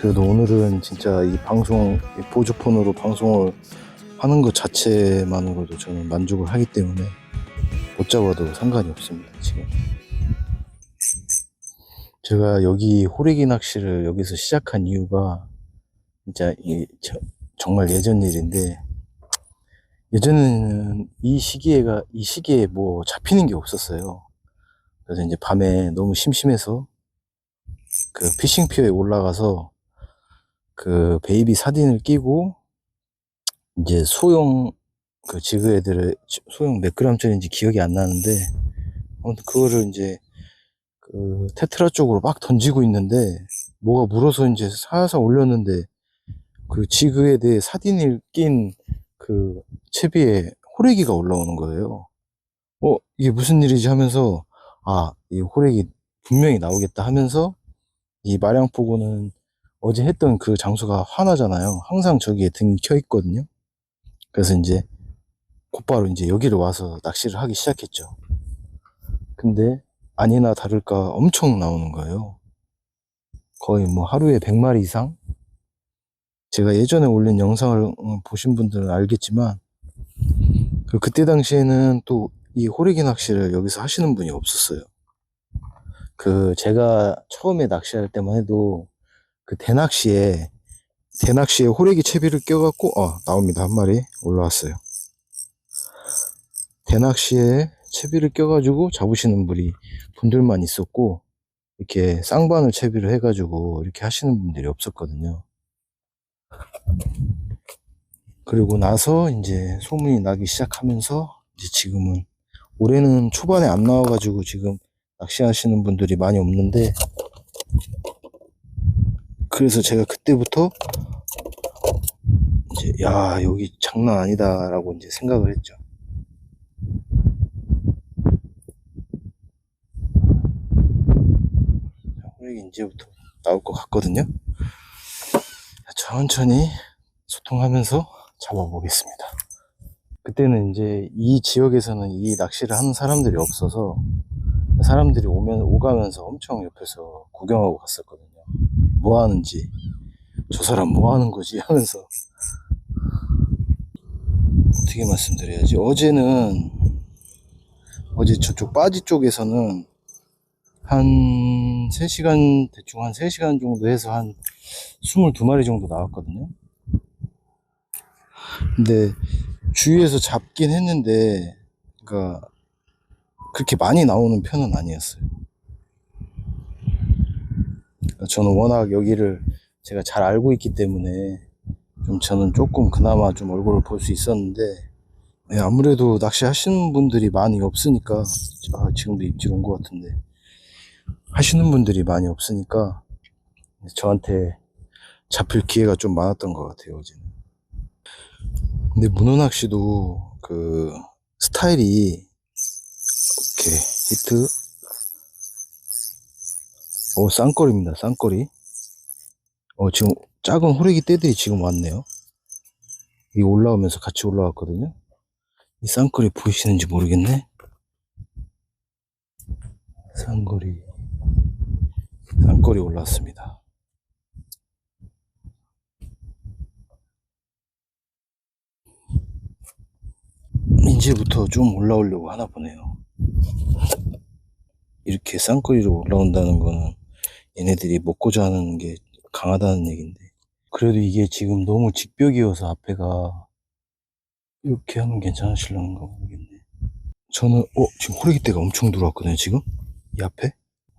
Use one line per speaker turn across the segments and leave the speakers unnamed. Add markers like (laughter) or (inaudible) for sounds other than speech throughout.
그래도 오늘은 진짜 이 방송, 이 보조폰으로 방송을 하는 것 자체만으로도 저는 만족을 하기 때문에 못 잡아도 상관이 없습니다, 지금. 제가 여기 호래기 낚시를 여기서 시작한 이유가 진짜 이 저- 정말 예전 일인데 예전에는 이 시기에가 이 시기에 뭐 잡히는 게 없었어요. 그래서 이제 밤에 너무 심심해서 그 피싱 피어에 올라가서 그 베이비 사딘을 끼고 이제 소형 그 지그 애들을 소형 몇 그램짜리인지 기억이 안 나는데 아무튼 그거를 이제 그 테트라 쪽으로 막 던지고 있는데 뭐가 물어서 이제 살살 올렸는데 그 지그에 대해 사딘을 낀 그 채비에 호래기가 올라오는 거예요. 어 이게 무슨 일이지 하면서 아 이 호래기 분명히 나오겠다 하면서 이 마량포구는 어제 했던 그 장소가 화나잖아요. 항상 저기에 등이 켜 있거든요. 그래서 이제 곧바로 이제 여기를 와서 낚시를 하기 시작했죠. 근데 아니나 다를까 엄청 나오는 거예요. 거의 뭐 하루에 100마리 이상? 제가 예전에 올린 영상을 음, 보신 분들은 알겠지만 그 그때 당시에는 또 이 호래기 낚시를 여기서 하시는 분이 없었어요. 그 제가 처음에 낚시할 때만 해도 그 대낚시에 대낚시에 호래기 채비를 껴갖고 어 나옵니다 한 마리 올라왔어요. 대낚시에 채비를 껴가지고 잡으시는 분이 분들만 있었고 이렇게 쌍바늘 채비를 해가지고 이렇게 하시는 분들이 없었거든요. 그리고 나서 이제 소문이 나기 시작하면서 이제 지금은 올해는 초반에 안 나와가지고 지금 낚시하시는 분들이 많이 없는데 그래서 제가 그때부터 이제 야 여기 장난 아니다라고 이제 생각을 했죠. 자, 호래기 이제부터 나올 것 같거든요. 자, 천천히 소통하면서 잡아보겠습니다. 그때는 이제 이 지역에서는 이 낚시를 하는 사람들이 없어서 사람들이 오면 오가면서 엄청 옆에서 구경하고 갔었거든요. 뭐 하는지 저 사람 뭐 하는 거지 하면서 어떻게 말씀드려야지 어제는 어제 저쪽 빠지 쪽에서는 한 3시간 대충 한 3시간 정도 해서 한 22마리 정도 나왔거든요. 근데 주위에서 잡긴 했는데 그러니까 그렇게 많이 나오는 편은 아니었어요. 저는 워낙 여기를 제가 잘 알고 있기 때문에 좀 저는 조금 그나마 좀 얼굴을 볼 수 있었는데 예, 아무래도 낚시 하시는 분들이 많이 없으니까 아, 지금도 입질 온 것 같은데 하시는 분들이 많이 없으니까 저한테 잡힐 기회가 좀 많았던 것 같아요 어제는. 근데 문어 낚시도 그 스타일이 이렇게 히트 어 쌍거리입니다 쌍거리. 어 지금 작은 호래기 떼들이 지금 왔네요. 이 올라오면서 같이 올라왔거든요. 이 쌍거리 보이시는지 모르겠네. 쌍거리. 쌍거리 올라왔습니다. 이제부터 좀 올라오려고 하나 보네요. 이렇게 쌍거리로 올라온다는 거는 얘네들이 먹고자 하는 게 강하다는 얘긴데. 그래도 이게 지금 너무 직벽이어서 앞에가 이렇게 하면 괜찮으실런가 모르겠네. 저는 어 지금 호래기떼가 엄청 들어왔거든요 지금? 이 앞에?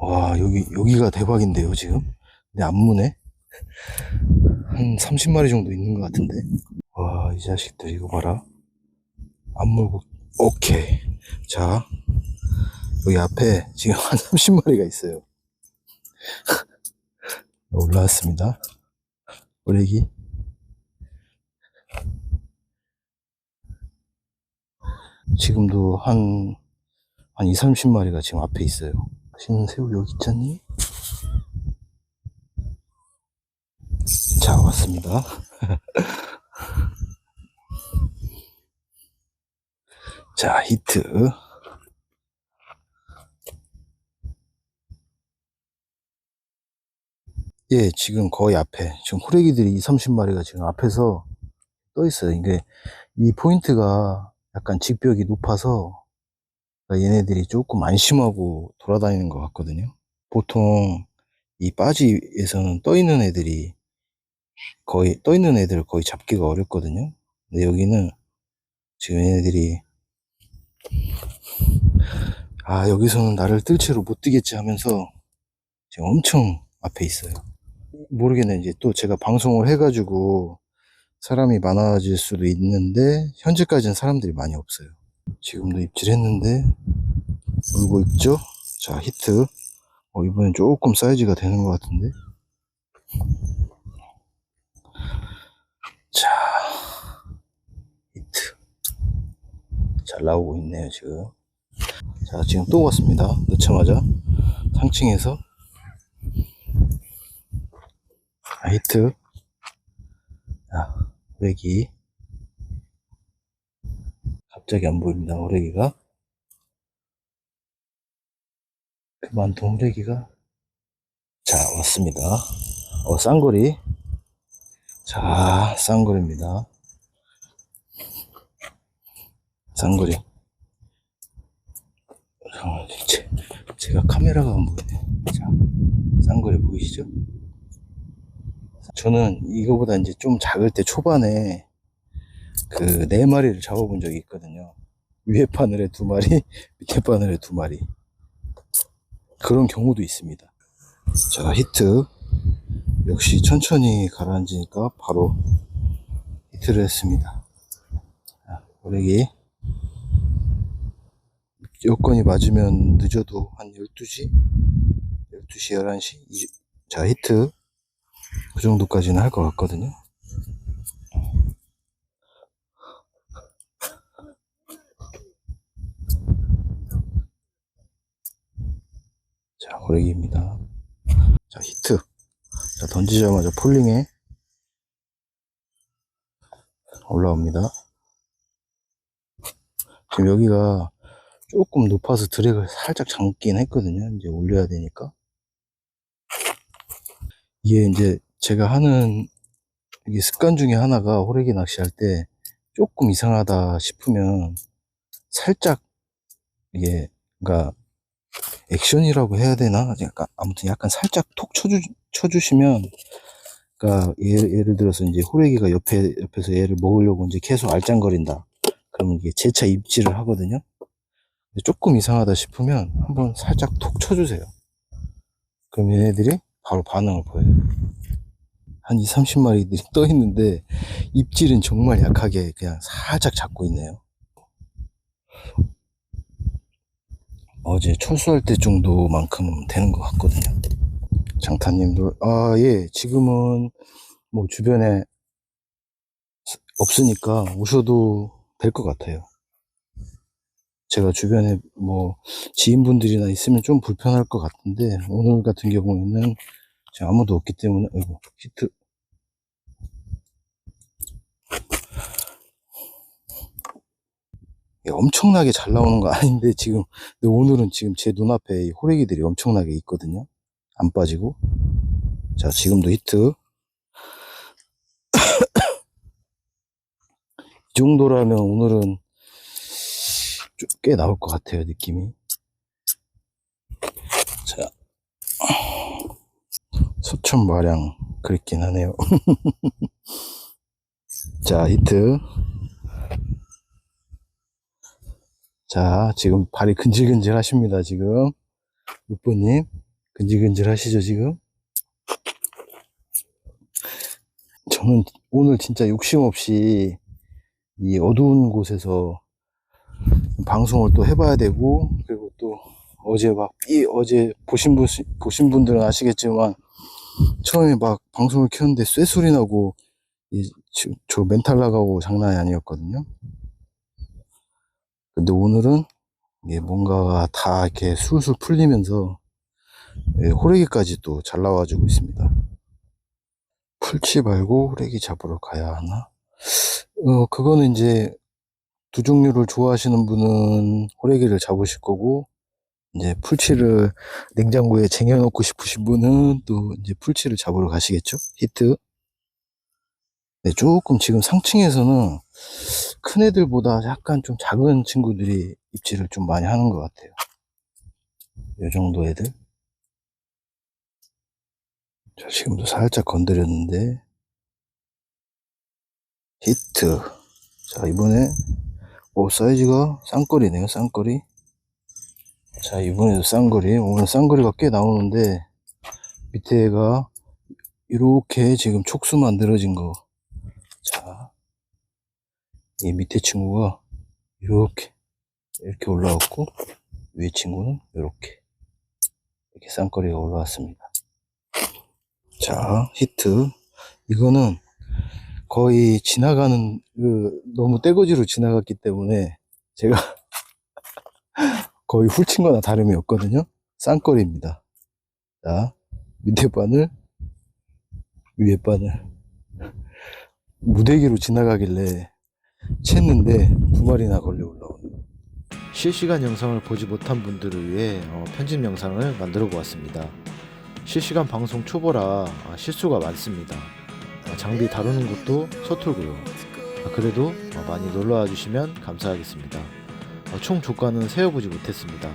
와 여기 여기가 대박인데요 지금? 안 무네 한 30마리 정도 있는 것 같은데? 와 이 자식들 이거 봐라. 안 물고 오케이. 자 여기 앞에 지금 한 30마리가 있어요. 올라왔습니다. 오래기. 지금도 한, 한 2, 30마리가 지금 앞에 있어요. 맛있는 새우 여기 있잖니? 자, 왔습니다. (laughs) 자, 히트. 예, 지금 거의 앞에. 지금 호래기들이 2, 30마리가 지금 앞에서 떠 있어요. 이게, 이 포인트가 약간 직벽이 높아서 얘네들이 조금 안심하고 돌아다니는 것 같거든요. 보통 이 빠지에서는 떠 있는 애들이 거의, 떠 있는 애들을 거의 잡기가 어렵거든요. 근데 여기는 지금 얘네들이 아, 여기서는 나를 뜰채로 못 뛰겠지 하면서 지금 엄청 앞에 있어요. 모르겠네. 이제 또 제가 방송을 해가지고 사람이 많아질 수도 있는데, 현재까지는 사람들이 많이 없어요. 지금도 입질했는데, 울고 있죠? 자, 히트. 어, 이번엔 조금 사이즈가 되는 것 같은데. 자, 히트. 잘 나오고 있네요, 지금. 자, 지금 또 왔습니다. 넣자마자. 상층에서. 자, 히트. 자, 호래기. 갑자기 안 보입니다, 호래기가. 그 많던 호래기가. 자, 왔습니다. 어, 쌍거리. 자, 쌍거리입니다. 쌍거리. 제, 제가 카메라가 안 보이네. 자, 쌍거리 보이시죠? 저는 이거보다 이제 좀 작을 때 초반에 그 네 마리를 잡아본 적이 있거든요. 위에 바늘에 두 마리, (laughs) 밑에 바늘에 두 마리. 그런 경우도 있습니다. 자, 히트. 역시 천천히 가라앉으니까 바로 히트를 했습니다. 자, 오래기. 여건이 맞으면 늦어도 한 12시? 12시, 11시? 자, 히트. 그 정도까지는 할 것 같거든요. 자, 오래기입니다. 자, 히트. 자, 던지자마자 폴링에 올라옵니다. 지금 여기가 조금 높아서 드랙을 살짝 잠긴 했거든요. 이제 올려야 되니까. 이게 이제 제가 하는 이게 습관 중에 하나가 호래기 낚시할 때 조금 이상하다 싶으면 살짝 이게 그러니까 액션이라고 해야 되나? 약간 아무튼 약간 살짝 톡 쳐주 쳐주시면 그러니까 예를, 예를 들어서 이제 호래기가 옆에 옆에서 얘를 먹으려고 이제 계속 알짱거린다. 그러면 이게 재차 입질을 하거든요. 조금 이상하다 싶으면 한번 살짝 톡 쳐주세요. 그럼 얘네들이 바로 반응을 보여요. 한 2, 30마리들이 떠 있는데 입질은 정말 약하게 그냥 살짝 잡고 있네요. 어제 철수할 때 정도만큼 되는 것 같거든요. 장타님도 아 예 지금은 뭐 주변에 없으니까 오셔도 될 것 같아요. 제가 주변에 뭐 지인분들이나 있으면 좀 불편할 것 같은데 오늘 같은 경우에는 지금 아무도 없기 때문에 아이고 히트. 예, 엄청나게 잘 나오는 거 아닌데 지금 근데 오늘은 지금 제 눈앞에 이 호래기들이 엄청나게 있거든요. 안 빠지고. 자 지금도 히트. (coughs) 이 정도라면 오늘은 좀꽤 나올 것 같아요 느낌이 자 소천마량 그립긴 하네요. (laughs) 자 히트. 자 지금 발이 근질근질 하십니다 지금. 육보님 근질근질 하시죠 지금? 저는 오늘 진짜 욕심 없이 이 어두운 곳에서 방송을 또 해봐야 되고 그리고 또 어제 막 이 어제 보신 분 보신 분들은 아시겠지만 처음에 막 방송을 켰는데 쇠소리 나고 이, 저, 저 멘탈 나가고 장난이 아니었거든요. 근데 오늘은 예, 뭔가가 다 이렇게 술술 풀리면서 예, 호래기까지 또 잘 나와주고 있습니다. 풀치 말고 호래기 잡으러 가야 하나? 어, 그거는 이제 두 종류를 좋아하시는 분은 호래기를 잡으실 거고 이제 풀치를 냉장고에 쟁여놓고 싶으신 분은 또 이제 풀치를 잡으러 가시겠죠? 히트. 네, 조금 지금 상층에서는 큰 애들보다 약간 좀 작은 친구들이 입질을 좀 많이 하는 것 같아요. 요 정도 애들. 자, 지금도 살짝 건드렸는데, 히트. 자, 이번에, 오, 사이즈가 쌍거리네요, 쌍거리. 자, 이번에도 쌍거리. 오늘 쌍거리가 꽤 나오는데, 밑에가 이렇게 지금 촉수 만들어진 거. 자, 이 밑에 친구가 이렇게, 이렇게 올라왔고, 위에 친구는 이렇게. 이렇게 쌍거리가 올라왔습니다. 자, 히트. 이거는 거의 지나가는, 그, 너무 떼거지로 지나갔기 때문에 제가 (laughs) 거의 훌친 거나 다름이 없거든요. 쌍거리입니다. 자, 밑에 바늘, 위에 바늘. 무대기로 지나가길래 챘는데 두 마리나 걸려 올라오네요.
실시간 영상을 보지 못한 분들을 위해 어, 편집 영상을 만들어 보았습니다. 실시간 방송 초보라 아, 실수가 많습니다. 아, 장비 다루는 것도 서툴고요. 아, 그래도 어, 많이 놀러와 주시면 감사하겠습니다. 어, 총 조과는 세어보지 못했습니다.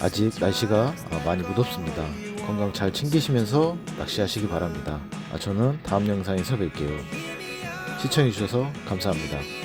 아직 날씨가 아, 많이 무덥습니다. 건강 잘 챙기시면서 낚시하시기 바랍니다. 아, 저는 다음 영상에서 뵐게요. 시청해주셔서 감사합니다.